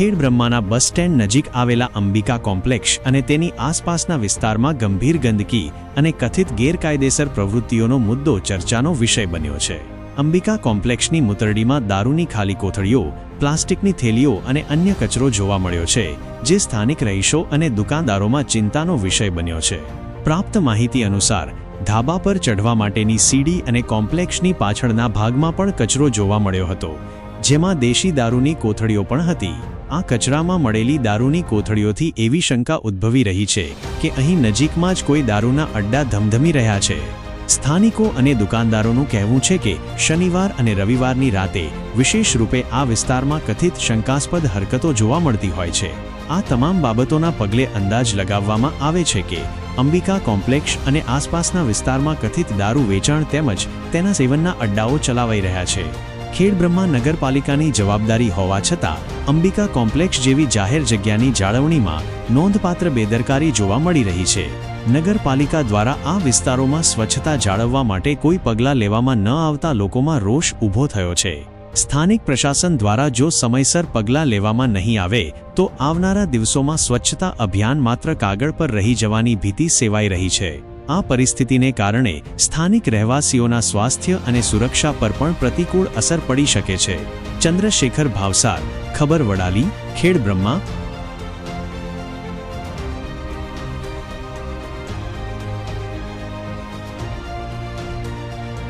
ખેડબ્રહ્માના bus stand નજીક આવેલા Ambika complex અને તેની આસપાસના વિસ્તારમાં ગંભીર ગંદકી અને કથિત ગેરકાયદેસર પ્રવૃત્તિઓનો મુદ્દો ચર્ચાનો વિષય બન્યો છે. અંબિકા કોમ્પ્લેક્ષની મૂતરડીમાં દારૂની ખાલી કોથળીઓ, પ્લાસ્ટિકની થેલીઓ અને અન્ય કચરો જોવા મળ્યો છે, જે સ્થાનિક રહીશો અને દુકાનદારોમાં ચિંતાનો વિષય બન્યો છે. પ્રાપ્ત માહિતી અનુસાર, ધાબા પર ચઢવા માટેની સીડી અને કોમ્પ્લેક્ષની પાછળના ભાગમાં પણ કચરો જોવા મળ્યો હતો, જેમાં દેશી દારૂની કોથળીઓ પણ હતી. આ કચરામાં મળેલી દારૂની કોથળીઓથી એવી શંકા ઉદ્ભવી રહી છે કે અહીં નજીકમાં જ કોઈ દારૂના અડ્ડા ધમધમી રહ્યા છે. સ્થાનિકો અને દુકાનદારોનું કહેવું છે કે શનિવાર અને રવિવારની રાતે વિશેષ રૂપે આ વિસ્તારમાં કથિત શંકાસ્પદ હરકતો જોવા મળતી હોય છે. આ તમામ બાબતોના પગલે અંદાજ લગાવવામાં આવે છે કે અંબિકા કોમ્પ્લેક્ષ અને આસપાસના વિસ્તારમાં કથિત દારૂ વેચાણ તેમજ તેના સેવનના અડ્ડાઓ ચલાવાઈ રહ્યા છે. ખેડબ્રહ્મા નગરપાલિકાની જવાબદારી હોવા છતાં, અંબિકા કોમ્પ્લેક્ષ જેવી જાહેર જગ્યાની જાળવણીમાં નોંધપાત્ર બેદરકારી જોવા મળી રહી છે. નગરપાલિકા દ્વારા આ વિસ્તારોમાં સ્વચ્છતા જાળવવા માટે કોઈ પગલાં લેવામાં ન આવતા લોકોમાં રોષ ઊભો થયો છે. સ્થાનિક પ્રશાસન દ્વારા જો સમયસર પગલાં લેવામાં નહીં આવે, તો આવનારા દિવસોમાં સ્વચ્છતા અભિયાન માત્ર કાગળ પર રહી જવાની ભીતિ સેવાઈ રહી છે. આ પરિસ્થિતિને કારણે સ્થાનિક રહેવાસીઓના સ્વાસ્થ્ય અને સુરક્ષા પર પણ પ્રતિકૂળ અસર પડી શકે છે. ચંદ્રશેખર ભાવસાર, ખબર વડાલી, ખેડબ્રહ્મા